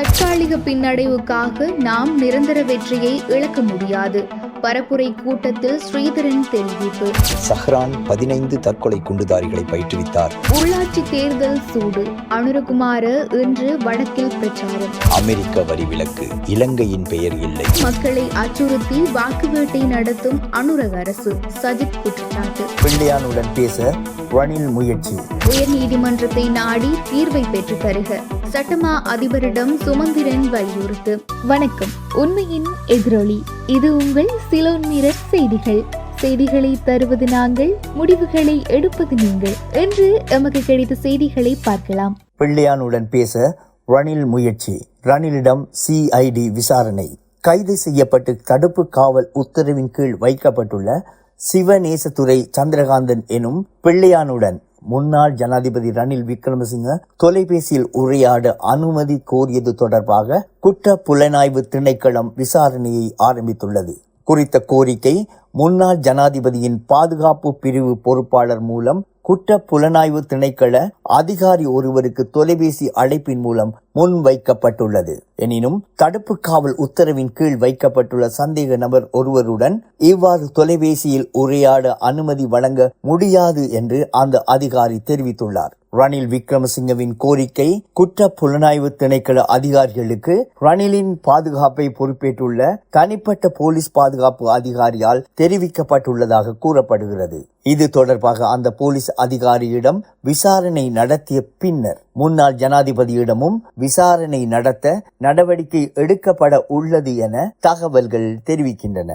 தற்காலிக பின்னடைவுக்காக நாம் நிரந்தர வெற்றியை இழக்க முடியாது. பரப்புரை கூட்டத்தில் ஸ்ரீதரன் தெரிவிப்பு. சஹ்ரான் பதினைந்து தற்கொலை குண்டுதாரிகளை பயிற்றுவித்தார். உள்ளாட்சி தேர்தல் சூடு. அனுரகுமார இன்று வடக்கில் பிரச்சாரம். அமெரிக்க வரி விலக்கு. இலங்கையின் பெயர் இல்லை. மக்களை அச்சுறுத்தி வாக்கு வேட்டை நடத்தும் அனுரக அரசு. சஜித் குற்றச்சாட்டு. பிள்ளையானுடன் பேச ரணில் முயற்சி. உயர்நீதிமன்றத்தை நாடி தீர்வை பெற்றுத் தருக. சட்டமா அதிபரிடம் சுமந்திரன் வலியுறுத்து. வணக்கம். உண்மையின் எதிரொலி. இது உங்கள் சிலோன் மிரர் செய்திகள். செய்திகளை தருவது நாங்கள் முடிவுகளை எடுப்பது நீங்கள். என்று எமக்கு கிடைத்த செய்திகளை பார்க்கலாம். பிள்ளையானுடன் பேச ரணில் முயற்சி. ரணிலிடம் சிஐடி விசாரணை. கைது செய்யப்பட்டு தடுப்பு காவல் உத்தரவின் கீழ் வைக்கப்பட்டுள்ள சிவநேசத்துறை சந்திரகாந்தன் எனும் பிள்ளையானுடன் முன்னாள் ஜனாதிபதி ரணில் விக்ரமசிங்க தொலைபேசியில் உரையாட அனுமதி கோரியது தொடர்பாக குற்ற புலனாய்வு திணைக்களம் விசாரணையை ஆரம்பித்துள்ளது. குறித்த கோரிக்கை முன்னாள் ஜனாதிபதியின் பாதுகாப்பு பிரிவு பொறுப்பாளர் மூலம் குற்ற புலனாய்வு திணைக்கள அதிகாரி ஒருவருக்கு தொலைபேசி அழைப்பின் மூலம் முன்வைக்கப்பட்டுள்ளது எனினும் தடுப்பு காவல் உத்தரவின் கீழ் வைக்கப்பட்டுள்ள சந்தேக நபர் ஒருவருடன் இவ்வாறு தொலைபேசியில் உரையாட அனுமதி வழங்க முடியாது என்று அந்த அதிகாரி தெரிவித்துள்ளார். ரணில் விக்ரமசிங்கவின் கோரிக்கை குற்ற புலனாய்வு திணைக்கள அதிகாரிகளுக்கு ரணிலின் பாதுகாப்பை பொறுப்பேற்றுள்ள தனிப்பட்ட போலீஸ் பாதுகாப்பு அதிகாரியால் தெரிவிக்கப்பட்டுள்ளதாக கூறப்படுகிறது. இது தொடர்பாக அந்த போலீஸ் அதிகாரியிடம் விசாரணை நடத்திய பின்னர் முன்னாள் ஜனாதிபதியிடமும் விசாரணை நடத்த நடவடிக்கை எடுக்கப்பட உள்ளது என தகவல்கள் தெரிவிக்கின்றன.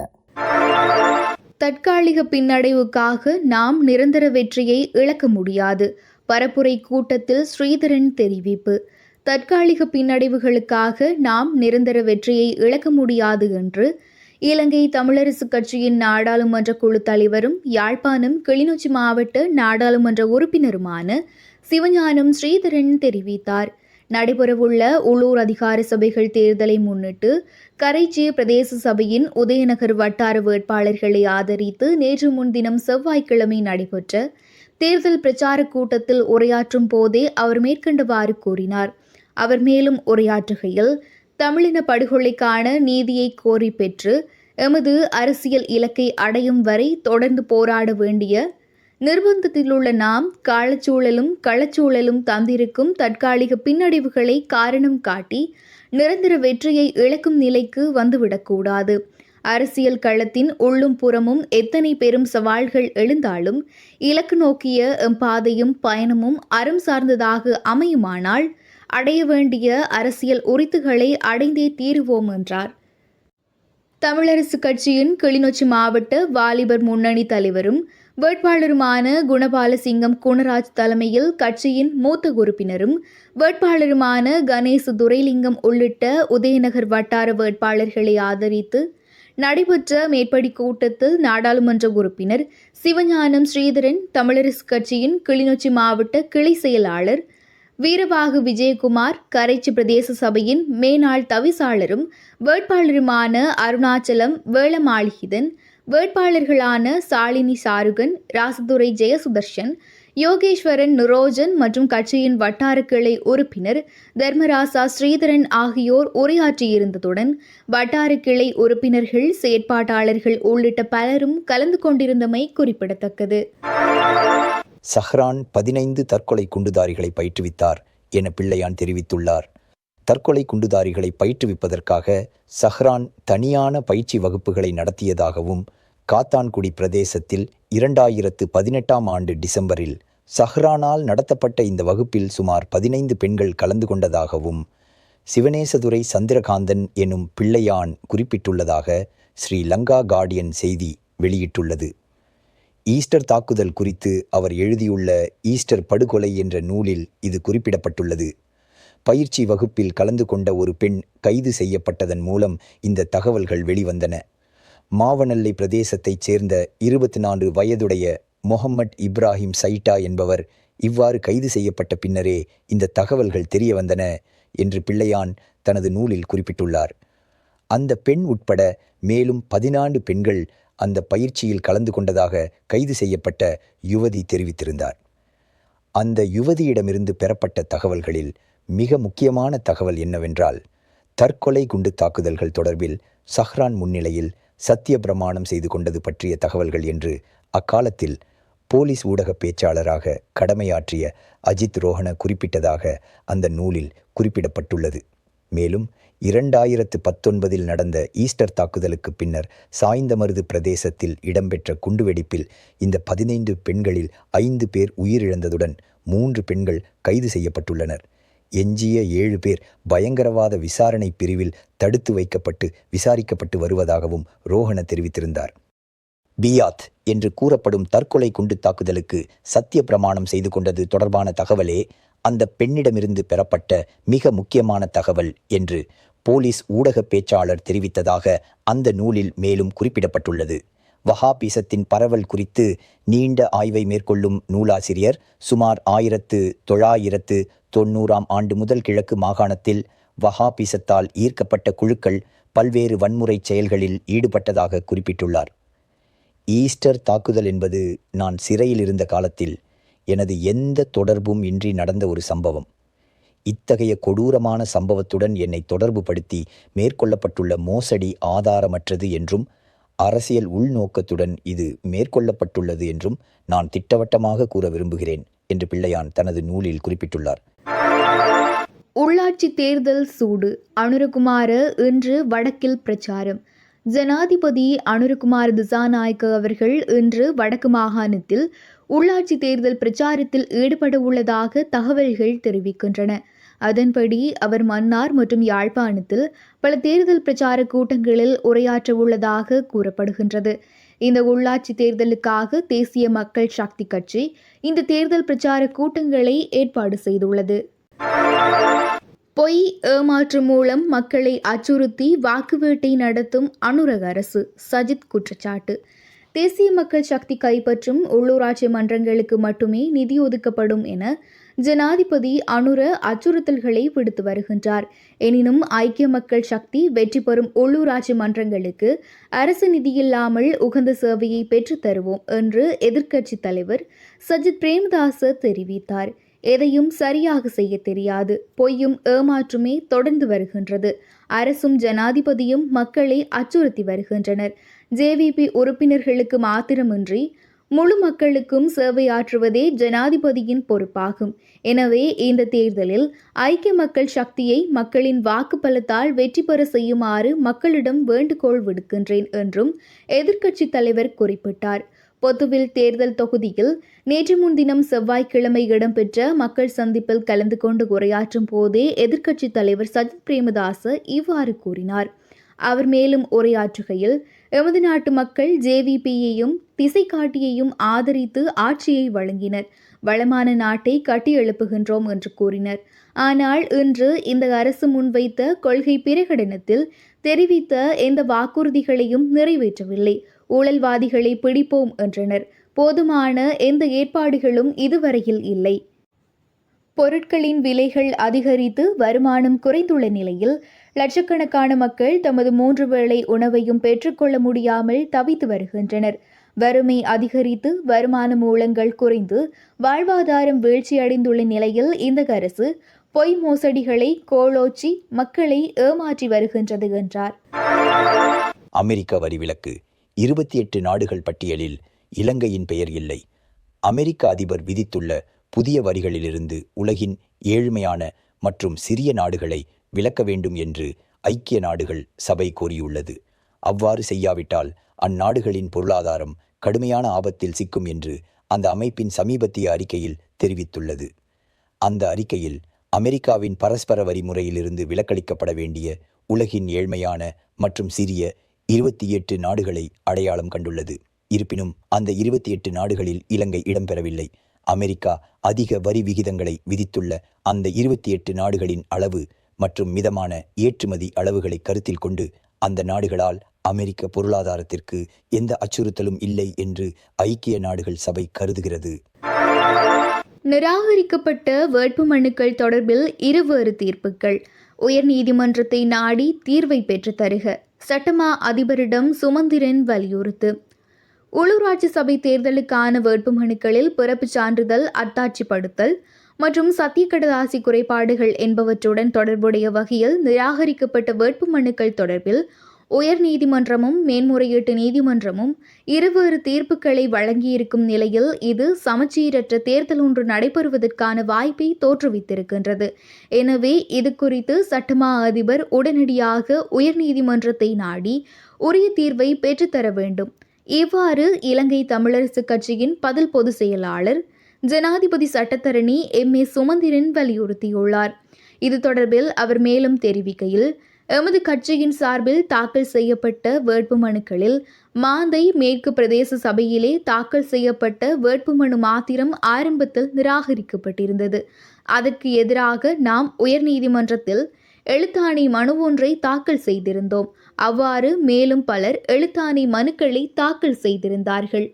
தற்காலிக பின்னடைவுக்காக நாம் நிரந்தர வெற்றியை இழக்க முடியாது பரப்புரை கூட்டத்தில் ஸ்ரீதரன் தெரிவிப்பு. தற்காலிக பின்னடைவுகளுக்காக நாம் நிரந்தர வெற்றியை இழக்க முடியாது என்று இலங்கை தமிழரசு கட்சியின் நாடாளுமன்ற குழு தலைவரும் யாழ்ப்பாணம் கிளிநொச்சி மாவட்ட நாடாளுமன்ற உறுப்பினருமான சிவஞானம் ஸ்ரீதரன் தெரிவித்தார். நடைபெறவுள்ள உள்ளூர் அதிகார சபைகள் தேர்தலை முன்னிட்டு கரைச்சி பிரதேச சபையின் உதயநகர் வட்டார வேட்பாளர்களை ஆதரித்து நேற்று முன்தினம் செவ்வாய்க்கிழமை நடைபெற்ற தேர்தல் பிரச்சார கூட்டத்தில் உரையாற்றும் போதே அவர் மேற்கண்டவாறு கூறினார். அவர் மேலும் உரையாற்றுகையில் தமிழின படுகொலைக்கான நீதியை கோரி பெற்று எமது அரசியல் இலக்கை அடையும் வரை தொடர்ந்து போராட வேண்டிய நிர்பந்தத்திலுள்ள நாம் காலச்சூழலும் களச்சூழலும் தந்திருக்கும் தற்காலிக பின்னடைவுகளை காரணம் காட்டி நிரந்தர வெற்றியை இழக்கும் நிலைக்கு வந்துவிடக்கூடாது. அரசியல் களத்தின் உள்ளும் புறமும் எத்தனை பெரும் சவால்கள் எழுந்தாலும் இலக்கு நோக்கிய எம் பாதையும் பயணமும் அறம் சார்ந்ததாக அமையுமானால் அடைய வேண்டிய அரசியல் உரித்துகளை அடைந்தே தீருவோம் என்றார். தமிழரசு கட்சியின் கிளிநொச்சி மாவட்ட வாலிபர் முன்னணி தலைவரும் வேட்பாளருமான குணபாலசிங்கம் குணராஜ் தலைமையில் கட்சியின் மூத்த உறுப்பினரும் வேட்பாளருமான கணேச துரைலிங்கம் உள்ளிட்ட உதயநகர் வட்டார வேட்பாளர்களை ஆதரித்து நடைபெற்ற மேற்படி கூட்டத்தில் நாடாளுமன்ற உறுப்பினர் சிவஞானம் ஸ்ரீதரன் தமிழரசு கட்சியின் கிளிநொச்சி மாவட்ட கிளை செயலாளர் வீரபாகு விஜயகுமார் கரைச்சி பிரதேச சபையின் மேனாள் தவிசாளரும் வேட்பாளருமான அருணாச்சலம் வேளமாளிகிதன் வேட்பாளர்களான சாலினி சாருகன் ராசதுரை ஜெயசுதர்ஷன் யோகேஸ்வரன் நுரோஜன் மற்றும் கட்சியின் வட்டார கிளை உறுப்பினர் தர்மராசா ஸ்ரீதரன் ஆகியோர் உரையாற்றியிருந்ததுடன் வட்டார கிளை உறுப்பினர்கள் செயற்பாட்டாளர்கள் உள்ளிட்ட பலரும் கலந்து கொண்டிருந்தமை குறிப்பிடத்தக்கது. சஹ்ரான் பதினைந்து தற்கொலை குண்டுதாரிகளை பயிற்றுவித்தார் என பிள்ளையான் தெரிவித்துள்ளார். தற்கொலை குண்டுதாரிகளை பயிற்றுவிப்பதற்காக சஹ்ரான் தனியான பயிற்சி வகுப்புகளை நடத்தியதாகவும் காத்தான்குடி பிரதேசத்தில் இரண்டாயிரத்து பதினெட்டாம் ஆண்டு டிசம்பரில் சஹ்ரானால் நடத்தப்பட்ட இந்த வகுப்பில் சுமார் பதினைந்து பெண்கள் கலந்து கொண்டதாகவும் சிவனேசதுரை சந்திரகாந்தன் எனும் பிள்ளையான் குறிப்பிட்டுள்ளதாக ஸ்ரீ லங்கா கார்டியன் செய்தி வெளியிட்டுள்ளது. ஈஸ்டர் தாக்குதல் குறித்து அவர் எழுதியுள்ள ஈஸ்டர் படுகொலை என்ற நூலில் இது குறிப்பிடப்பட்டுள்ளது. பயிற்சி வகுப்பில் கலந்து கொண்ட ஒரு பெண் கைது செய்யப்பட்டதன் மூலம் இந்த தகவல்கள் வெளிவந்தன. மாவனல்லை பிரதேசத்தைச் சேர்ந்த இருபத்தி நான்கு வயதுடைய மொஹம்மட் இப்ராஹிம் சைட்டா என்பவர் இவ்வாறு கைது செய்யப்பட்ட பின்னரே இந்த தகவல்கள் தெரிய வந்தன என்று பிள்ளையான் தனது நூலில் குறிப்பிட்டுள்ளார். அந்த பெண் உட்பட மேலும் பதினான்கு பெண்கள் அந்த பயிற்சியில் கலந்து கொண்டதாக கைது செய்யப்பட்ட யுவதி தெரிவித்திருந்தார். அந்த யுவதியிடமிருந்து பெறப்பட்ட தகவல்களில் மிக முக்கியமான தகவல் என்னவென்றால் தற்கொலை குண்டு தாக்குதல்கள் தொடர்பில் சஹ்ரான் முன்னிலையில் சத்திய பிரமாணம் செய்து கொண்டது பற்றிய தகவல்கள் என்று அக்காலத்தில் போலீஸ் ஊடக பேச்சாளராக கடமையாற்றிய அஜித் ரோஹன குறிப்பிட்டதாக அந்த நூலில் குறிப்பிடப்பட்டுள்ளது. மேலும் இரண்டாயிரத்து பத்தொன்பதில் நடந்த ஈஸ்டர் தாக்குதலுக்கு பின்னர் சாய்ந்தமருது பிரதேசத்தில் இடம்பெற்ற குண்டுவெடிப்பில் இந்த பதினைந்து பெண்களில் ஐந்து பேர் உயிரிழந்ததுடன் மூன்று பெண்கள் கைது செய்யப்பட்டுள்ளனர். எஞ்சிய ஏழு பேர் பயங்கரவாத விசாரணை பிரிவில் தடுத்து வைக்கப்பட்டு விசாரிக்கப்பட்டு வருவதாகவும் ரோஹன தெரிவித்திருந்தார். பியாத் என்று கூறப்படும் தற்கொலை குண்டு தாக்குதலுக்கு சத்திய பிரமாணம் செய்து கொண்டது தொடர்பான தகவலே அந்த பெண்ணிடமிருந்து பெறப்பட்ட மிக முக்கியமான தகவல் என்று போலீஸ் ஊடக பேச்சாளர் தெரிவித்ததாக அந்த நூலில் மேலும் குறிப்பிடப்பட்டுள்ளது. வஹாபீசத்தின் பரவல் குறித்து நீண்ட ஆய்வை மேற்கொள்ளும் நூலாசிரியர் சுமார் ஆயிரத்து தொள்ளாயிரத்து தொண்ணூறாம் ஆண்டு முதல் கிழக்கு மாகாணத்தில் வஹாபிசத்தால் ஈர்க்கப்பட்ட குழுக்கள் பல்வேறு வன்முறை செயல்களில் ஈடுபட்டதாக குறிப்பிட்டுள்ளார். ஈஸ்டர் தாக்குதல் என்பது நான் சிறையில் இருந்த காலத்தில் எனது எந்த தொடர்பும் இன்றி நடந்த ஒரு சம்பவம். இத்தகைய கொடூரமான சம்பவத்துடன் என்னை தொடர்புபடுத்தி மேற்கொள்ளப்பட்டுள்ள மோசடி ஆதாரமற்றது என்றும் அரசியல் உள்நோக்கத்துடன் இது மேற்கொள்ளப்பட்டுள்ளது என்றும் நான் திட்டவட்டமாக கூற விரும்புகிறேன் என்று பிள்ளையான் தனது நூலில் குறிப்பிட்டுள்ளார். உள்ளாட்சி தேர்தல் சூடு. அனுரகுமார இன்று வடக்கில் பிரச்சாரம். ஜனாதிபதி அனுரகுமார் திசாநாயக்க அவர்கள் இன்று வடக்கு மாகாணத்தில் உள்ளாட்சி தேர்தல் பிரச்சாரத்தில் ஈடுபட உள்ளதாக தகவல்கள் தெரிவிக்கின்றன. அதன்படி அவர் மன்னார் மற்றும் யாழ்ப்பாணத்தில் பல தேர்தல் பிரச்சார கூட்டங்களில் உரையாற்ற உள்ளதாக கூறப்படுகின்றது. இந்த உள்ளாட்சி தேர்தலுக்காக தேசிய மக்கள் சக்தி கட்சி இந்த தேர்தல் பிரச்சார கூட்டங்களை ஏற்பாடு செய்துள்ளது. பொய் ஏமாற்று மூலம் மக்களை அச்சுறுத்தி வாக்குவேட்டை நடத்தும் அனுரக அரசு சஜித் குற்றச்சாட்டு. தேசிய மக்கள் சக்தி கைப்பற்றும் உள்ளூராட்சி மன்றங்களுக்கு மட்டுமே நிதி ஒதுக்கப்படும் என ஜனாதிபதி அனுர அச்சுறுத்தல்களை விடுத்து வருகின்றார். எனினும் ஐக்கிய மக்கள் சக்தி வெற்றி பெறும் உள்ளூராட்சி மன்றங்களுக்கு அரசு நிதியில்லாமல் உகந்த சேவையை பெற்றுத்தருவோம் என்று எதிர்க்கட்சித் தலைவர் சஜித் பிரேமதாச தெரிவித்தார். எதையும் சரியாக செய்ய தெரியாது. பொய்யும் ஏமாற்றுமே தொடர்ந்து வருகின்றது. அரசும் ஜனாதிபதியும் மக்களை அச்சுறுத்தி வருகின்றனர். ஜேவிபி உறுப்பினர்களுக்கு மாத்திரமின்றி முழு மக்களுக்கும் சேவையாற்றுவதே ஜனாதிபதியின் பொறுப்பாகும். எனவே இந்த தேர்தலில் ஐக்கிய மக்கள் சக்தியை மக்களின் வாக்கு பலத்தால் வெற்றி பெற செய்யுமாறு மக்களிடம் வேண்டுகோள் விடுக்கின்றேன் என்றும் எதிர்க்கட்சித் தலைவர் குறிப்பிட்டார். பொத்துவில் தேர்தல் தொகுதியில் நேற்று முன்தினம் செவ்வாய்க்கிழமை இடம்பெற்ற மக்கள் சந்திப்பில் கலந்து கொண்டு உரையாற்றும் போதே எதிர்க்கட்சித் தலைவர் சஜித் பிரேமதாச இவ்வாறு கூறினார். அவர் மேலும் உரையாற்றுகையில் எமது நாட்டு மக்கள் ஜேவிபியையும் திசை காட்டியையும் ஆதரித்து ஆட்சியை வழங்கினர். வளமான நாட்டை கட்டி எழுப்புகின்றோம் என்று கூறினர். ஆனால் இன்று இந்த அரசு முன்வைத்த கொள்கை பிரகடனத்தில் தெரிவித்த எந்த வாக்குறுதிகளையும் நிறைவேற்றவில்லை. ஊழல்வாதிகளை பிடிப்போம் என்றனர். போதுமான எந்த ஏற்பாடுகளும் இதுவரையில் இல்லை. பொருட்களின் விலைகள் அதிகரித்து வருமானம் குறைந்துள்ள நிலையில் லட்சக்கணக்கான மக்கள் தமது மூன்று வேளை உணவையும் பெற்றுக்கொள்ள முடியாமல் தவித்து வருகின்றனர். வறுமை அதிகரித்து வருமான மூலங்கள் குறைந்து வாழ்வாதாரம் வீழ்ச்சியடைந்துள்ள நிலையில் இந்த அரசு பொய் மோசடிகளை கோலோச்சி மக்களை ஏமாற்றி வருகின்றது என்றார். அமெரிக்க வரி விலக்கு இருபத்தி எட்டு நாடுகள் பட்டியலில் இலங்கையின் பெயர் இல்லை. அமெரிக்க அதிபர் விதித்துள்ள புதிய வரிகளிலிருந்து உலகின் ஏழ்மையான மற்றும் சிறிய நாடுகளை விலக்க வேண்டும் என்று ஐக்கிய நாடுகள் சபை கோரியுள்ளது. அவ்வாறு செய்யாவிட்டால் அந்நாடுகளின் பொருளாதாரம் கடுமையான ஆபத்தில் சிக்கும் என்று அந்த அமைப்பின் சமீபத்திய அறிக்கையில் தெரிவித்துள்ளது. அந்த அறிக்கையில் அமெரிக்காவின் பரஸ்பர வரி முறையிலிருந்து விலக்களிக்கப்பட வேண்டிய உலகின் ஏழ்மையான மற்றும் சிறிய இருபத்தி எட்டு நாடுகளை அடையாளம் கண்டுள்ளது. இருப்பினும் அந்த இருபத்தி எட்டு நாடுகளில் இலங்கை இடம்பெறவில்லை. அமெரிக்கா அதிக வரி விகிதங்களை விதித்துள்ள அந்த இருபத்தி எட்டு நாடுகளின் அளவு மற்றும் மிதமான ஏற்றுமதி அளவுகளை கருத்தில் கொண்டு அந்த நாடுகளால் அமெரிக்க பொருளாதாரத்திற்கு எந்த அச்சுறுத்தலும் இல்லை என்று ஐக்கிய நாடுகள் சபை கருதுகிறது. நிராகரிக்கப்பட்ட வேட்புமனுக்கள் தொடர்பில் இருவேறு தீர்ப்புகள். உயர்நீதிமன்றத்தை நாடி தீர்வை பெற்றுத் தருக சட்டமா அதிபரிடம் சுமந்திரன் வலியுறுத்து. உள்ளூராட்சி சபை தேர்தலுக்கான வேட்புமனுக்களில் பிறப்பு சான்றிதழ் அத்தாட்சிப்படுத்தல் மற்றும் சத்தியக்கடதாசி குறைபாடுகள் என்பவற்றுடன் தொடர்புடைய வகையில் நிராகரிக்கப்பட்ட வேட்புமனுக்கள் தொடர்பில் உயர்நீதிமன்றமும் மேன்முறையீட்டு நீதிமன்றமும் இருவேறு தீர்ப்புகளை வழங்கியிருக்கும் நிலையில் இது சமச்சீரற்ற தேர்தல் ஒன்று நடைபெறுவதற்கான வாய்ப்பை தோற்றுவித்திருக்கின்றது. எனவே இது குறித்து சட்டமா அதிபர் உடனடியாக உயர்நீதிமன்றத்தை நாடி உரிய தீர்வை பெற்றுத்தர வேண்டும். இவ்வாறு இலங்கை தமிழரசு கட்சியின் பதில் பொதுச் செயலாளர் ஜனாதிபதி சட்டத்தரணி எம் ஏ சுமந்திரன் வலியுறுத்தியுள்ளார். இது தொடர்பில் அவர் மேலும் தெரிவிக்கையில் எமது கட்சியின் சார்பில் தாக்கல் செய்யப்பட்ட வேட்புமனுக்களில் மாந்தை மேற்கு பிரதேச சபையிலே தாக்கல் செய்யப்பட்ட வேட்புமனு மாத்திரம் ஆரம்பத்தில் நிராகரிக்கப்பட்டிருந்தது. அதற்கு எதிராக நாம் உயர்நீதிமன்றத்தில் எழுத்தாணை மனு ஒன்றை தாக்கல் செய்திருந்தோம். அவ்வாறு மேலும் பலர் எழுத்தாணை மனுக்களை தாக்கல் செய்திருந்தார்கள்.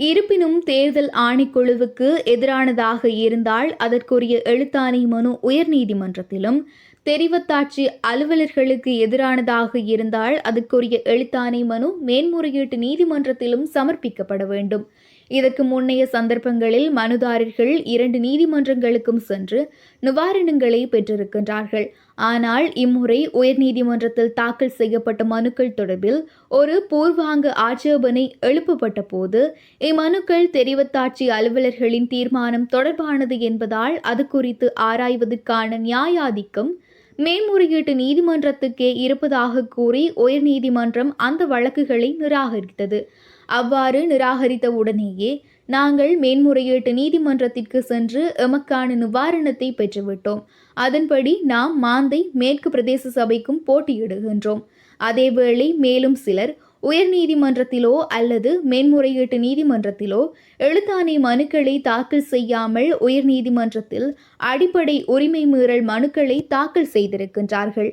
இருப்பினும் தேர்தல் ஆணைக்குழுவுக்கு எதிரானதாக இருந்தால் அதற்குரிய எழுத்தாணை மனு உயர்நீதிமன்றத்திலும் தெரிவத்தாட்சி அலுவலர்களுக்கு எதிரானதாக இருந்தால் அதற்குரிய எழுத்தாணை மனு மேன்முறையீட்டு நீதிமன்றத்திலும் சமர்ப்பிக்கப்பட வேண்டும். இதற்கு முன்னைய சந்தர்ப்பங்களில் மனுதாரர்கள் இரண்டு நீதிமன்றங்களுக்கும் சென்று நிவாரணங்களை பெற்றிருக்கின்றார்கள். ஆனால் இம்முறை உயர்நீதிமன்றத்தில் தாக்கல் செய்யப்பட்ட மனுக்கள் தொடர்பில் ஒரு பூர்வாங்க ஆட்சேபனை எழுப்பப்பட்ட போது இம்மனுக்கள் தெரிவத்தாட்சி அலுவலர்களின் தீர்மானம் தொடர்பானது என்பதால் அது குறித்து ஆராய்வதற்கான நியாயாதிக்கம் மேன்முறையீட்டு நீதிமன்றத்துக்கே இருப்பதாக கூறி உயர்நீதிமன்றம் அந்த வழக்குகளை நிராகரித்தது. அவ்வாறு நிராகரித்த உடனேயே நாங்கள் மேன்முறையீட்டு நீதிமன்றத்திற்கு சென்று எமக்கான நிவாரணத்தை பெற்றுவிட்டோம். அதன்படி நாம் மாந்தை மேற்கு பிரதேச சபைக்கும் போட்டியிடுகின்றோம். அதேவேளை மேலும் சிலர் உயர்நீதிமன்றத்திலோ அல்லது மேன்முறையீட்டு நீதிமன்றத்திலோ எழுத்தாணை மனுக்களை தாக்கல் செய்யாமல் உயர்நீதிமன்றத்தில் அடிப்படை உரிமை மீறல் மனுக்களை தாக்கல் செய்திருக்கின்றார்கள்.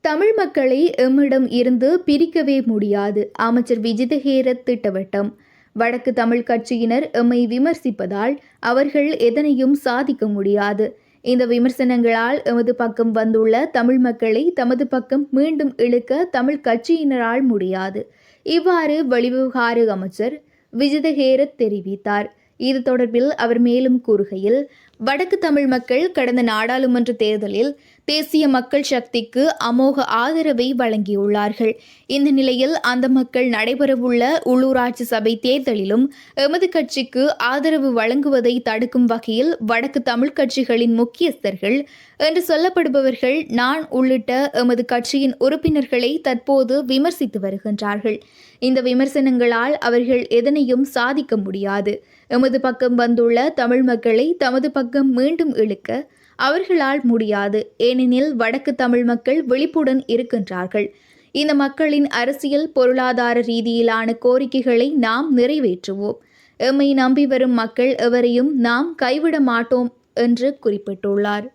தமிழ் மக்களை எம்மிடம் இருந்து பிரிக்கவே முடியாது. அமைச்சர் விஜிதஹேரத் திட்டவட்டம். வடக்கு தமிழ் கட்சியினர் எம்மை விமர்சிப்பதால் அவர்கள் எதனையும் சாதிக்க முடியாது. இந்த விமர்சனங்களால் எமது பக்கம் வந்துள்ள தமிழ் மக்களை தமது பக்கம் மீண்டும் இழுக்க தமிழ் கட்சியினரால் முடியாது. இவ்வாறு வெளிவிவகார அமைச்சர் விஜிதஹேரத் தெரிவித்தார். இது தொடர்பில் அவர் மேலும் கூறுகையில் வடக்கு தமிழ் மக்கள் கடந்த நாடாளுமன்ற தேர்தலில் தேசிய மக்கள் சக்திக்கு அமோக ஆதரவை வழங்கியுள்ளார்கள். இந்த நிலையில் அந்த மக்கள் நடைபெறவுள்ள உள்ளூராட்சி சபை தேர்தலிலும் எமது கட்சிக்கு ஆதரவு வழங்குவதை தடுக்கும் வகையில் வடக்கு தமிழ் கட்சிகளின் முக்கியஸ்தர்கள் என்று சொல்லப்படுபவர்கள் நான் உள்ளிட்ட எமது கட்சியின் உறுப்பினர்களை தற்போது விமர்சித்து வருகின்றார்கள். இந்த விமர்சனங்களால் அவர்கள் எதனையும் சாதிக்க முடியாது. எமது பக்கம் வந்துள்ள தமிழ் மக்களை தமது பக்கம் மீண்டும் இழுக்க அவர்களால் முடியாது. ஏனெனில் வடக்கு தமிழ் மக்கள் விழிப்புடன் இருக்கின்றார்கள். இந்த மக்களின் அரசியல் பொருளாதார ரீதியிலான கோரிக்கைகளை நாம் நிறைவேற்றுவோம். எம்மை நம்பி வரும் மக்கள் எவரையும் நாம் கைவிட மாட்டோம் என்று குறிப்பிட்டுள்ளார்.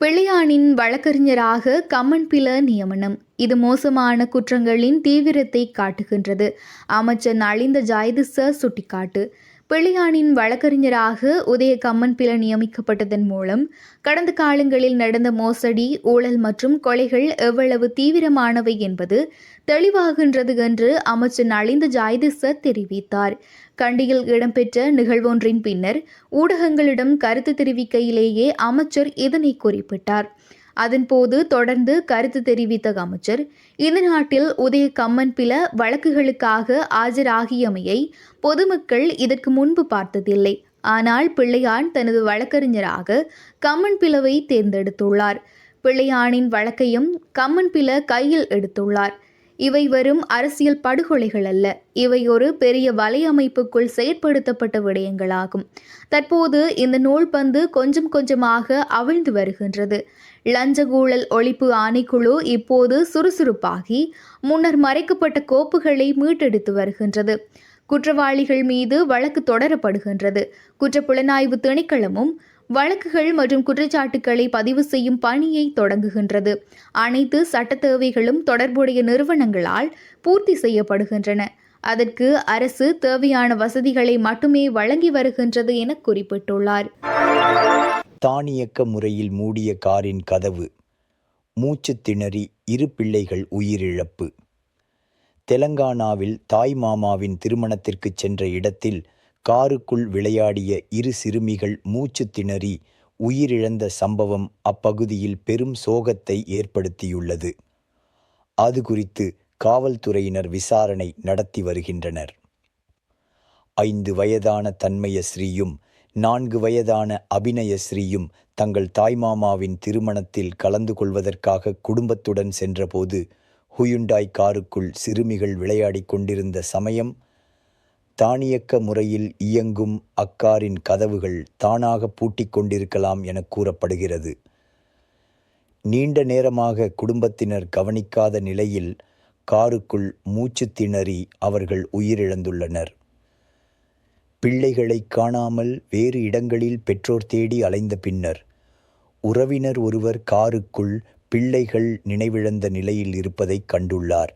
பிள்ளையானின் வழக்கறிஞராக கம்மன் பில நியமனம். இது மோசமான குற்றங்களின் தீவிரத்தை காட்டுகின்றது. அமைச்சர் நலிந்த ஜாயதிச சுட்டிக்காட்டு. பிள்ளையானின் வழக்கறிஞராக உதய கம்மன் நியமிக்கப்பட்டதன் மூலம் கடந்த காலங்களில் நடந்த மோசடி ஊழல் மற்றும் கொலைகள் எவ்வளவு தீவிரமானவை என்பது தெளிவாகின்றது என்று அமைச்சர் நலிந்த ஜாயதிச தெரிவித்தார். கண்டியில் இடம்பெற்ற நிகழ்வொன்றின் பின்னர் ஊடகங்களிடம் கருத்து தெரிவிக்கையிலேயே அமைச்சர் இதனை குறிப்பிட்டார். அதன்போது தொடர்ந்து கருத்து தெரிவித்த அமைச்சர் இந்த நாட்டில் உதய கம்மன் பில வழக்குகளுக்காக ஆஜராகியமையை பொதுமக்கள் இதற்கு முன்பு பார்த்ததில்லை. ஆனால் பிள்ளையான் தனது வழக்கறிஞராக கம்மன் பிளவை தேர்ந்தெடுத்துள்ளார். பிள்ளையானின் வழக்கையும் கம்மன் பில கையில் எடுத்துள்ளார். இவை வரும் அரசியல் படுகொலைகள் அல்ல. இவை ஒரு பெரிய வலையமைப்புக்குள் செயற்படுத்தப்பட்ட விடயங்களாகும். தற்போது இந்த நூல் பந்து கொஞ்சம் கொஞ்சமாக அவிழ்ந்து வருகின்றது. லஞ்சகூழல் ஒழிப்பு ஆணைக்குழு இப்போது சுறுசுறுப்பாகி முன்னர் மறைக்கப்பட்ட கோப்புகளை மீட்டெடுத்து வருகின்றது. குற்றவாளிகள் மீது வழக்கு தொடரப்படுகின்றது. குற்றப்புலனாய்வு திணைக்களமும் வழக்குகள் மற்றும் குற்றச்சாட்டுக்களை பதிவு செய்யும் பணியை தொடங்குகின்றது. அனைத்து சட்ட தேவைகளும் தொடர்புடைய நிறுவனங்களால் பூர்த்தி செய்யப்படுகின்றன. அதற்கு அரசு தேவையான வசதிகளை மட்டுமே வழங்கி வருகின்றது என குறிப்பிட்டுள்ளார். தானியக்க முறையில் மூடிய காரின் கதவு. மூச்சு திணறி இரு பிள்ளைகள் உயிரிழப்பு. தெலங்கானாவில் தாய் மாமாவின் திருமணத்திற்கு சென்ற இடத்தில் காருக்குள் விளையாடிய இரு சிறுமிகள் மூச்சு திணறி உயிரிழந்த சம்பவம் அப்பகுதியில் பெரும் சோகத்தை ஏற்படுத்தியுள்ளது. அது குறித்து காவல்துறையினர் விசாரணை நடத்தி வருகின்றனர். ஐந்து வயதான தன்மயஸ்ரீயும் நான்கு வயதான அபிநயஸ்ரீயும் தங்கள் தாய்மாமாவின் திருமணத்தில் கலந்து கொள்வதற்காக குடும்பத்துடன் சென்றபோது ஹுயுண்டாய் காருக்குள் சிறுமிகள் விளையாடிக் கொண்டிருந்த சமயம் தானியக்க முறையில் இயங்கும் அக்காரின் கதவுகள் தானாக பூட்டிக் கொண்டிருக்கலாம் என கூறப்படுகிறது. நீண்ட நேரமாக குடும்பத்தினர் கவனிக்காத நிலையில் காருக்குள் மூச்சு திணறி அவர்கள் உயிரிழந்துள்ளனர். பிள்ளைகளை காணாமல் வேறு இடங்களில் பெற்றோர் தேடி அலைந்த பின்னர் உறவினர் ஒருவர் காருக்குள் பிள்ளைகள் நினைவிழந்த நிலையில் இருப்பதைக் கண்டுள்ளார்.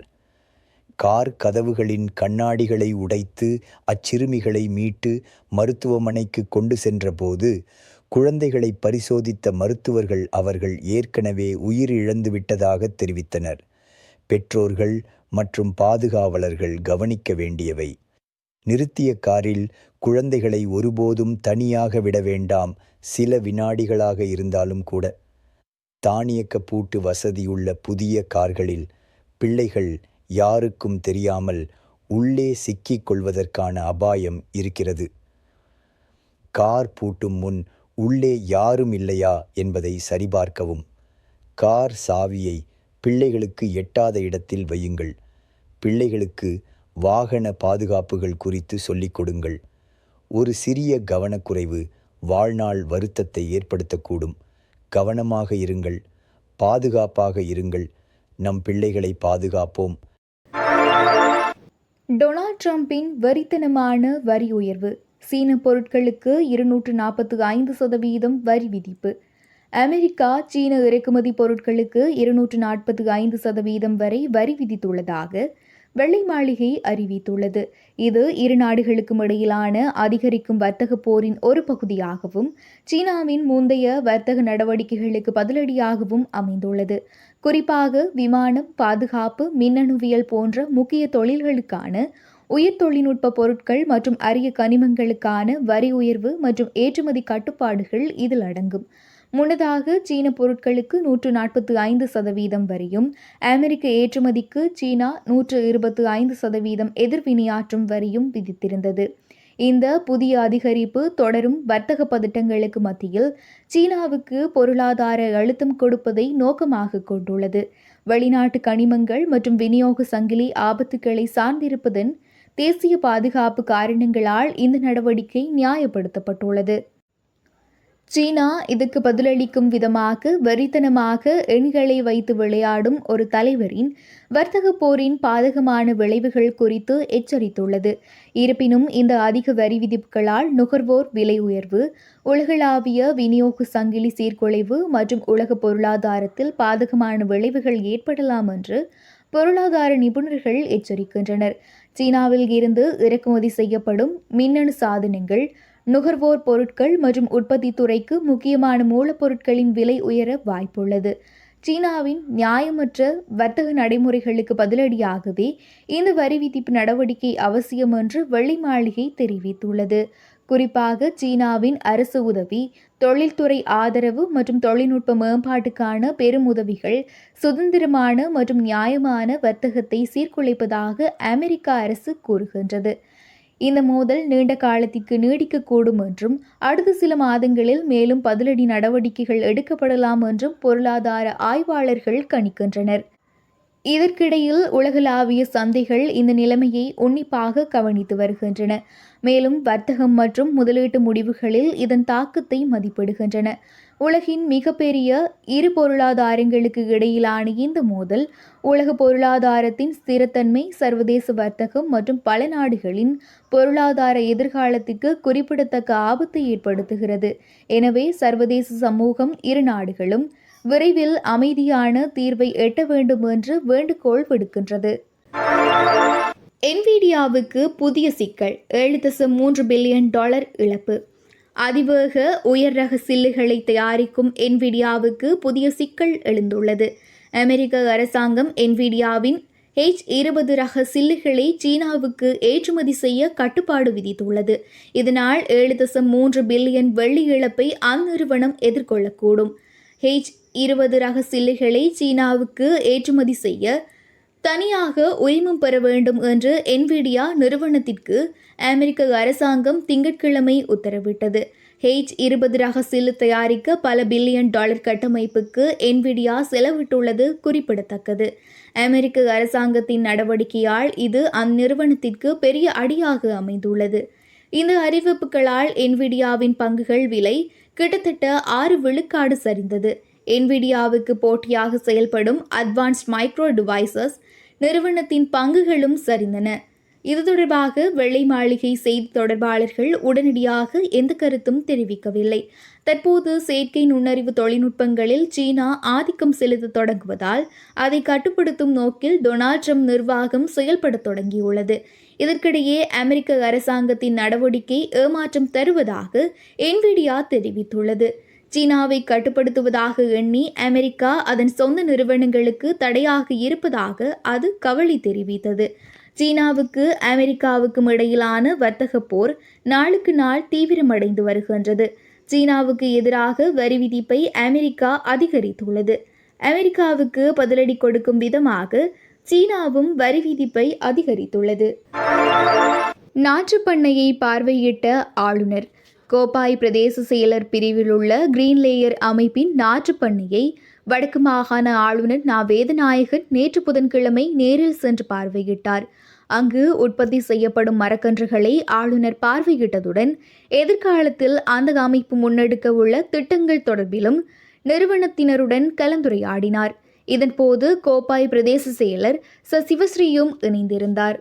கார் கதவுகளின் கண்ணாடிகளை உடைத்து அச்சிறுமிகளை மீட்டு மருத்துவமனைக்கு கொண்டு சென்றபோது குழந்தைகளை பரிசோதித்த மருத்துவர்கள் அவர்கள் ஏற்கனவே உயிரிழந்து விட்டதாக தெரிவித்தனர். பெற்றோர்கள் மற்றும் பாதுகாவலர்கள் கவனிக்க வேண்டியவை. நிறுத்திய காரில் குழந்தைகளை ஒருபோதும் தனியாக விட வேண்டாம் சில வினாடிகளாக இருந்தாலும் கூட. தானியக்க பூட்டு வசதியுள்ள புதிய கார்களில் பிள்ளைகள் யாருக்கும் தெரியாமல் உள்ளே சிக்கிக் கொள்வதற்கான அபாயம் இருக்கிறது. கார் பூட்டும் முன் உள்ளே யாரும் இல்லையா என்பதை சரிபார்க்கவும். கார் சாவியை பிள்ளைகளுக்கு எட்டாத இடத்தில் வையுங்கள். பிள்ளைகளுக்கு வாகன பாதுகாப்புகள் குறித்து சொல்லிக் கொடுங்கள். ஒரு சிறிய கவனக்குறைவு வாழ்நாள் வருத்தத்தை ஏற்படுத்தக்கூடும். கவனமாக இருங்கள். பாதுகாப்பாக இருங்கள். நம் பிள்ளைகளை பாதுகாப்போம். டொனால்ட் ட்ரம்பின் வரித்தனமான வரி உயர்வு. சீன பொருட்களுக்கு இருநூற்று நாற்பத்து ஐந்து சதவீதம் வரி விதிப்பு. அமெரிக்கா சீன இறக்குமதி பொருட்களுக்கு இருநூற்று நாற்பத்து ஐந்து சதவீதம் வரை வரி விதித்துள்ளதாக வெள்ளை மாளிகை அறிவித்துள்ளது. இது இரு நாடுகளுக்கும் இடையிலான அதிகரிக்கும் வர்த்தக போரின் ஒரு பகுதியாகவும் சீனாவின் முந்தைய வர்த்தக நடவடிக்கைகளுக்கு பதிலடியாகவும் அமைந்துள்ளது. குறிப்பாக விமானம் பாதுகாப்பு மின்னணுவியல் போன்ற முக்கிய தொழில்களுக்கான உயிர் தொழில்நுட்ப பொருட்கள் மற்றும் அரிய கனிமங்களுக்கான வரி உயர்வு மற்றும் ஏற்றுமதி கட்டுப்பாடுகள் இதில் அடங்கும். முன்னதாக சீன பொருட்களுக்கு நூற்று நாற்பத்தி ஐந்து சதவீதம் வரியும் அமெரிக்க ஏற்றுமதிக்கு சீனா நூற்று இருபத்து ஐந்து சதவீதம் எதிர்வினையாற்றும் வரியும் விதித்திருந்தது. இந்த புதிய அதிகரிப்பு தொடரும் வர்த்தக பதட்டங்களுக்கு மத்தியில் சீனாவுக்கு பொருளாதார அழுத்தம் கொடுப்பதை நோக்கமாக கொண்டுள்ளது. வெளிநாட்டு கனிமங்கள் மற்றும் விநியோக சங்கிலி ஆபத்துக்களை சார்ந்திருப்பதன் தேசிய பாதுகாப்பு காரணங்களால் இந்த நடவடிக்கை நியாயப்படுத்தப்பட்டுள்ளது. சீனா இதுக்கு பதிலளிக்கும் விதமாக வரித்தனமாக எண்களை வைத்து விளையாடும் ஒரு தலைவரின் வர்த்தக போரின் பாதகமான விளைவுகள் குறித்து எச்சரித்துள்ளது. இருப்பினும் இந்த அதிக வரி விதிப்புகளால் நுகர்வோர் விலை உயர்வு உலகளாவிய விநியோக சங்கிலி சீர்குலைவு மற்றும் உலக பொருளாதாரத்தில் பாதகமான விளைவுகள் ஏற்படலாம் என்று பொருளாதார நிபுணர்கள் எச்சரிக்கின்றனர். சீனாவில் இருந்து இறக்குமதி செய்யப்படும் மின்னணு சாதனங்கள் நுகர்வோர் பொருட்கள் மற்றும் உற்பத்தி துறைக்கு முக்கியமான மூலப்பொருட்களின் விலை உயர வாய்ப்புள்ளது. சீனாவின் நியாயமற்ற வர்த்தக நடைமுறைகளுக்கு பதிலடியாகவே இந்த வரி விதிப்பு நடவடிக்கை அவசியம் என்று வெள்ளி மாளிகை தெரிவித்துள்ளது. குறிப்பாக சீனாவின் அரசு உதவி தொழில்துறை ஆதரவு மற்றும் தொழில்நுட்ப மேம்பாட்டுக்கான பெரும் உதவிகள் சுதந்திரமான மற்றும் நியாயமான வர்த்தகத்தை சீர்குலைப்பதாக அமெரிக்க அரசு கூறுகின்றது. இந்த மோதல் நீண்ட காலத்திற்கு நீடிக்கக்கூடும் என்றும் அடுத்த சில மாதங்களில் மேலும் பதிலடி நடவடிக்கைகள் எடுக்கப்படலாம் என்றும் பொருளாதார ஆய்வாளர்கள் கணிக்கின்றனர். இதற்கிடையில் உலகளாவிய சந்தைகள் இந்த நிலைமையை உன்னிப்பாக கவனித்து வருகின்றன. மேலும் வர்த்தகம் மற்றும் முதலீட்டு முடிவுகளில் இதன் தாக்கத்தை மதிப்பிடுகின்றன. உலகின் மிகப்பெரிய இரு பொருளாதாரங்களுக்கு இடையிலான இந்த மோதல் உலக பொருளாதாரத்தின் ஸ்திரத்தன்மை சர்வதேச வர்த்தகம் மற்றும் பல நாடுகளின் பொருளாதார எதிர்காலத்திற்கு குறிப்பிடத்தக்க ஆபத்தை ஏற்படுத்துகிறது. எனவே சர்வதேச சமூகம் இரு நாடுகளும் விரைவில் அமைதியான தீர்வை எட்ட வேண்டும் என்று வேண்டுகோள் விடுக்கின்றது. என்விடியாவுக்கு புதிய சிக்கல் ஏழு தசம் மூன்று பில்லியன் டாலர் இழப்பு. அதிவேக உயர் ரக சில்லுகளை தயாரிக்கும் என்விடியாவுக்கு புதிய சிக்கல் எழுந்துள்ளது. அமெரிக்க அரசாங்கம் என்விடியாவின் ஹெச் இருபது ரக சில்லுகளை சீனாவுக்கு ஏற்றுமதி செய்ய கட்டுப்பாடு விதித்துள்ளது. இதனால் ஏழு தசம் மூன்று பில்லியன் வெள்ளி இழப்பை அந்நிறுவனம் எதிர்கொள்ளக்கூடும். ஹெச் இருபது ரக சில்லுகளை சீனாவுக்கு ஏற்றுமதி செய்ய தனியாக உரிமம் பெற வேண்டும் என்று என்விடியா நிறுவனத்திற்கு அமெரிக்க அரசாங்கம் திங்கட்கிழமை உத்தரவிட்டது. ஹெச் இருபது ரக சில்லு தயாரிக்க பல பில்லியன் டாலர் கட்டமைப்புக்கு என்விடியா செலவிட்டுள்ளது குறிப்பிடத்தக்கது. அமெரிக்க அரசாங்கத்தின் நடவடிக்கையால் இது அந்நிறுவனத்திற்கு பெரிய அடியாக அமைந்துள்ளது. இந்த அறிவிப்புகளால் என்விடியாவின் பங்குகள் விலை கிட்டத்தட்ட ஆறு விழுக்காடு சரிந்தது. என்விடியாவுக்கு போட்டியாக செயல்படும் அட்வான்ஸ்ட் மைக்ரோ டிவைசஸ் நிறுவனத்தின் பங்குகளும் சரிந்தன. இது தொடர்பாக வெள்ளை மாளிகை செய்தி தொடர்பாளர்கள் உடனடியாக எந்த கருத்தும் தெரிவிக்கவில்லை. தற்போது செயற்கை நுண்ணறிவு தொழில்நுட்பங்களில் சீனா ஆதிக்கம் செலுத்த தொடங்குவதால் அதை கட்டுப்படுத்தும் நோக்கில் டொனால்ட் ட்ரம்ப் நிர்வாகம் செயல்பட தொடங்கியுள்ளது. இதற்கிடையே அமெரிக்க அரசாங்கத்தின் நடவடிக்கை ஏமாற்றம் தருவதாக என்விடியா தெரிவித்துள்ளது. சீனாவை கட்டுப்படுத்துவதாக எண்ணி அமெரிக்கா அதன் சொந்த நிறுவனங்களுக்கு தடையாக இருப்பதாக அது கவலை தெரிவித்தது. சீனாவுக்கு அமெரிக்காவுக்கும் இடையிலான வர்த்தக போர் நாளுக்கு நாள் தீவிரமடைந்து வருகின்றது. சீனாவுக்கு எதிராக வரி விதிப்பை அமெரிக்கா அதிகரித்துள்ளது. அமெரிக்காவுக்கு பதிலடி கொடுக்கும் விதமாக சீனாவும் வரி விதிப்பை அதிகரித்துள்ளது. நாற்று பண்ணையை பார்வையிட்ட ஆளுநர் கோப்பாய் பிரதேச செயலர் பிரிவில் உள்ள கிரீன் லேயர் அமைப்பின் நாற்று பண்ணையை வடக்கு மாகாண ஆளுநர் நா. வேதநாயகன் நேற்று புதன்கிழமை நேரில் சென்று பார்வையிட்டார். அங்கு உற்பத்தி செய்யப்படும் மரக்கன்றுகளை ஆளுநர் பார்வையிட்டதுடன் எதிர்காலத்தில் அந்த அமைப்பு முன்னெடுக்க உள்ள திட்டங்கள் தொடர்பிலும் நிறுவனத்தினருடன் கலந்துரையாடினார். இதன்போது கோப்பாய் பிரதேச செயலர் ச சிவஸ்ரீயும் இணைந்திருந்தார்.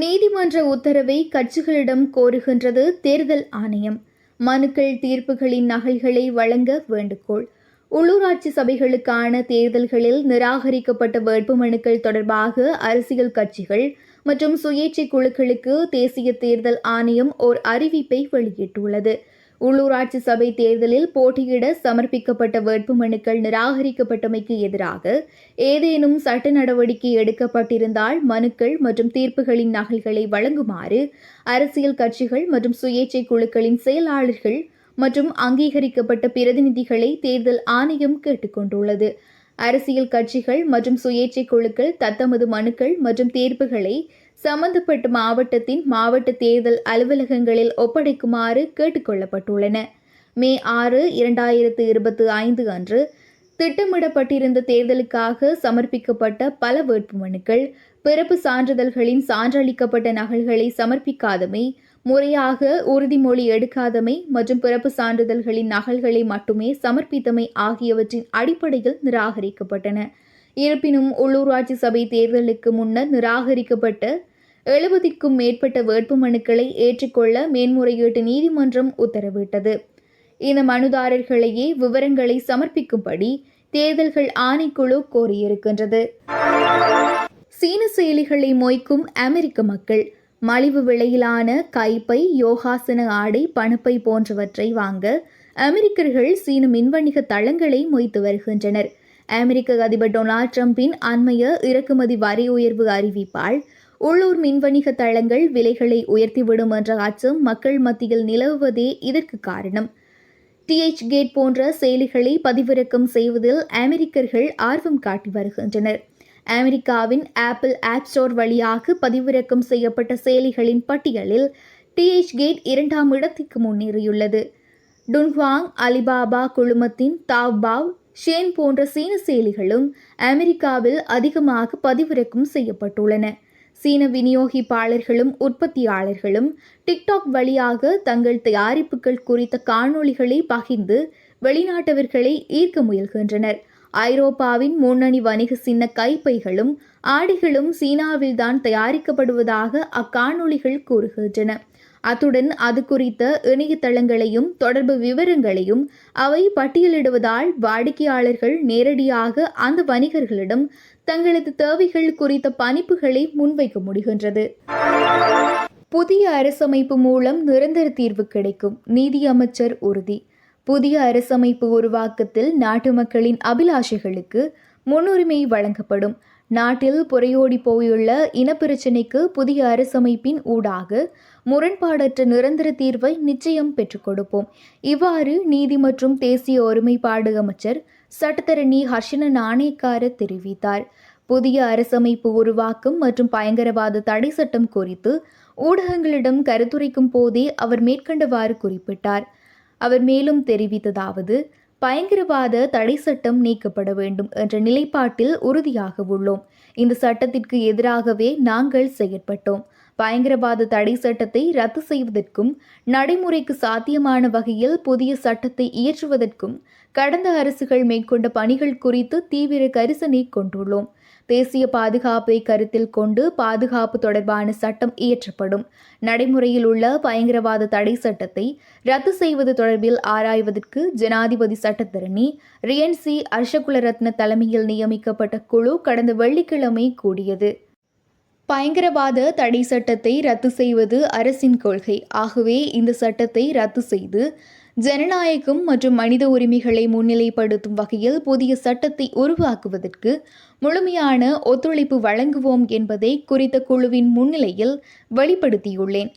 நீதிமன்ற உத்தரவை கட்சிகளிடம் கோருகின்றது தேர்தல் ஆணையம். மனுக்கள் தீர்ப்புகளின் நகல்களை வழங்க வேண்டுகோள். உள்ளூராட்சி சபைகளுக்கான தேர்தல்களில் நிராகரிக்கப்பட்ட வேட்புமனுக்கள் தொடர்பாக அரசியல் கட்சிகள் மற்றும் சுயேட்சை குழுக்களுக்கு தேசிய தேர்தல் ஆணையம் ஓர் அறிவிப்பை வெளியிட்டுள்ளது. உள்ளூராட்சி சபை தேர்தலில் போட்டியிட சமர்ப்பிக்கப்பட்ட வேட்புமனுக்கள் நிராகரிக்கப்பட்டமைக்கு எதிராக ஏதேனும் சட்ட நடவடிக்கை எடுக்கப்பட்டிருந்தால் மனுக்கள் மற்றும் தீர்ப்புகளின் நகல்களை வழங்குமாறு அரசியல் கட்சிகள் மற்றும் சுயேட்சை குழுக்களின் செயலாளர்கள் மற்றும் அங்கீகரிக்கப்பட்ட பிரதிநிதிகளை தேர்தல் ஆணையம் கேட்டுக்கொண்டுள்ளது. அரசியல் கட்சிகள் மற்றும் சுயேட்சை குழுக்கள் தத்தமது மனுக்கள் மற்றும் தீர்ப்புகளை சம்பந்தப்பட்ட மாவட்டத்தின் மாவட்ட தேர்தல் அலுவலகங்களில் ஒப்படைக்குமாறு கேட்டுக்கொள்ளப்பட்டுள்ளன. மே ஆறு இரண்டாயிரத்து இருபத்தி ஐந்து அன்று திட்டமிடப்பட்டிருந்த தேர்தலுக்காக சமர்ப்பிக்கப்பட்ட பல வேட்புமனுக்கள் பிறப்பு சான்றிதழ்களின் சான்றளிக்கப்பட்ட நகல்களை சமர்ப்பிக்காதமை முறையாக உறுதிமொழி எடுக்காதமை மற்றும் பிறப்பு சான்றிதழ்களின் நகல்களை மட்டுமே சமர்ப்பித்தமை ஆகியவற்றின் அடிப்படையில் நிராகரிக்கப்பட்டன. இருப்பினும் உள்ளூராட்சி சபை தேர்தலுக்கு முன்னர் நிராகரிக்கப்பட்ட எழுபதுக்கும் மேற்பட்ட வேட்புமனுக்களை ஏற்றுக்கொள்ள மேன்முறையீட்டு நீதிமன்றம் உத்தரவிட்டது. இந்த மனுதாரர்களையே விவரங்களை சமர்ப்பிக்கும்படி தேர்தல்கள் ஆணைக்குழு கோரியிருக்கின்றது. சீன செயலிகளை மொய்க்கும் அமெரிக்க மக்கள் மலிவு விலையிலான கைப்பை யோகாசன ஆடை பணப்பை போன்றவற்றை வாங்க அமெரிக்கர்கள் சீன மின்வணிக தளங்களை மொய்த்து வருகின்றனர். அமெரிக்க அதிபர் டொனால்ட் ட்ரம்பின் அண்மைய இறக்குமதி வரி உயர்வு அறிவிப்பால் உள்ளூர் மின்வணிக தளங்கள் விலைகளை உயர்த்திவிடும் என்ற அச்சம் மக்கள் மத்தியில் நிலவுவதே இதற்கு காரணம். டிஎச் கேட் போன்ற செயலிகளை பதிவிறக்கம் செய்வதில் அமெரிக்கர்கள் ஆர்வம் காட்டி வருகின்றனர். அமெரிக்காவின் ஆப்பிள் ஆப் ஸ்டோர் வழியாக பதிவிறக்கம் செய்யப்பட்ட செயலிகளின் பட்டியலில் டிஎச் கேட் இரண்டாம் இடத்திற்கு முன்னேறியுள்ளது. டுன்ஹுவாங் அலிபாபா குழுமத்தின் தாவ்பாவ் ஷேன் போன்ற சீன செயலிகளும் அமெரிக்காவில் அதிகமாக பதிவிறக்கம் செய்யப்பட்டுள்ளன. சீன விநியோகிப்பாளர்களும் உற்பத்தியாளர்களும் டிக்டாக் வழியாக தங்கள் தயாரிப்புகள் குறித்த காணொளிகளை பகிர்ந்து வெளிநாட்டவர்களை ஈர்க்க முயல்கின்றனர். ஐரோப்பாவின் முன்னணி வணிக சின்ன கைப்பைகளும் ஆடைகளும் சீனாவில்தான் தயாரிக்கப்படுவதாக அக்காணொளிகள் கூறுகின்றன. அத்துடன் அது குறித்த இணையதளங்களையும் தொடர்பு விவரங்களையும் அவை பட்டியலிடுவதால் வாடிக்கையாளர்கள் நேரடியாக அந்த வணிகர்களிடம் தங்களது தேவைகள் குறித்த பணிப்புகளை முன்வைக்க முடிகின்றது. புதிய அரசமைப்பு மூலம் நிரந்தர தீர்வு கிடைக்கும் நீதி அமைச்சர் உறுதி. புதிய அரசமைப்பு உருவாக்கத்தில் நாட்டு மக்களின் அபிலாஷைகளுக்கு முன்னுரிமை வழங்கப்படும். நாட்டில் புறையோடி போயுள்ள இனப்பிரச்சினைக்கு புதிய அரசமைப்பின் ஊடாக முரண்பாடற்ற நிரந்தர தீர்வை நிச்சயம் பெற்றுக் கொடுப்போம். இவ்வாறு நீதி மற்றும் தேசிய ஒருமைப்பாடு அமைச்சர் சட்டத்தரணி ஹர்ஷன நாணயக்கார தெரிவித்தார். புதிய அரசமைப்பு உருவாக்கம் மற்றும் பயங்கரவாத தடை சட்டம் குறித்து ஊடகங்களிடம் கருத்துரைக்கும் போதே அவர் மேற்கண்டவாறு குறிப்பிட்டார். அவர் மேலும் தெரிவித்ததாவது பயங்கரவாத தடை சட்டம் நீக்கப்பட வேண்டும் என்ற நிலைப்பாட்டில் உறுதியாக உள்ளோம். இந்த சட்டத்திற்கு எதிராகவே நாங்கள் செயற்பட்டோம். பயங்கரவாத தடை சட்டத்தை ரத்து செய்வதற்கும் நடைமுறைக்கு சாத்தியமான வகையில் புதிய சட்டத்தை இயற்றுவதற்கும் கடந்த அரசுகள் மேற்கொண்ட பணிகள் குறித்து தீவிர கரிசனை கொண்டுள்ளோம். தேசிய பாதுகாப்பை கருத்தில் கொண்டு பாதுகாப்பு தொடர்பான சட்டம் இயற்றப்படும். நடைமுறையில் உள்ள பயங்கரவாத தடை சட்டத்தை ரத்து செய்வது தொடர்பில் ஆராய்வதற்கு ஜனாதிபதி சட்டத்தரணி ரியன்சி அர்ஷகுலரத்ன தலைமையில் நியமிக்கப்பட்ட குழு கடந்த வெள்ளிக்கிழமை கூடியது. பயங்கரவாத தடை சட்டத்தை ரத்து செய்வது அரசின் கொள்கை. ஆகவே இந்த சட்டத்தை ரத்து செய்து ஜனநாயகம் மற்றும் மனித உரிமைகளை முன்னிலைப்படுத்தும் வகையில் புதிய சட்டத்தை உருவாக்குவதற்கு முழுமையான ஒத்துழைப்பு வழங்குவோம் என்பதை குறித்த குழுவின் முன்னிலையில் வெளிப்படுத்தியுள்ளேன்.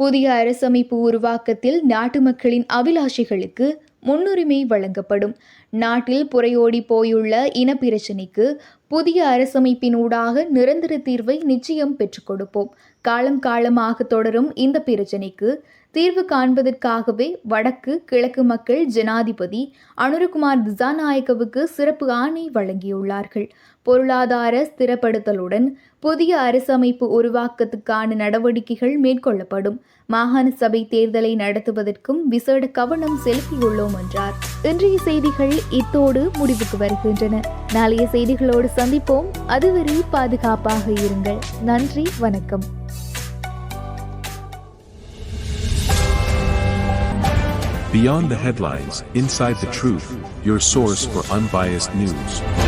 புதிய அரசமைப்பு உருவாக்கத்தில் நாட்டு மக்களின் அபிலாஷைகளுக்கு முன்னுரிமை வழங்கப்படும். நாட்டில் புறையோடி போயுள்ள இனப்பிரச்சினைக்கு புதிய அரசமைப்பினூடாக நிரந்தர தீர்வை நிச்சயம் பெற்றுக் கொடுப்போம். காலம் காலமாக தொடரும் இந்த பிரச்சினைக்கு தீர்வு காண்பதற்காகவே வடக்கு கிழக்கு மக்கள் ஜனாதிபதி அனுரகுமார் திசாநாயக்கவுக்கு சிறப்பு ஆணை வழங்கியுள்ளார்கள். பொருளாதார ஸ்திரப்படுத்தலுடன் புதிய அரசமைப்பு உருவாக்கத்துக்கான நடவடிக்கைகள் மேற்கொள்ளப்படும். மாகாண சபை தேர்தலை நடத்துவதற்கும் விசேட கவனம் செலுத்தியுள்ளோம் என்றார். இன்றைய செய்திகள் இத்தோடு முடிவுக்கு வருகின்றன. நாளைய செய்திகளோடு சந்திப்போம். அதுவரை பாதுகாப்பாக இருங்கள். நன்றி வணக்கம். Beyond the headlines, inside the truth, your source for unbiased news.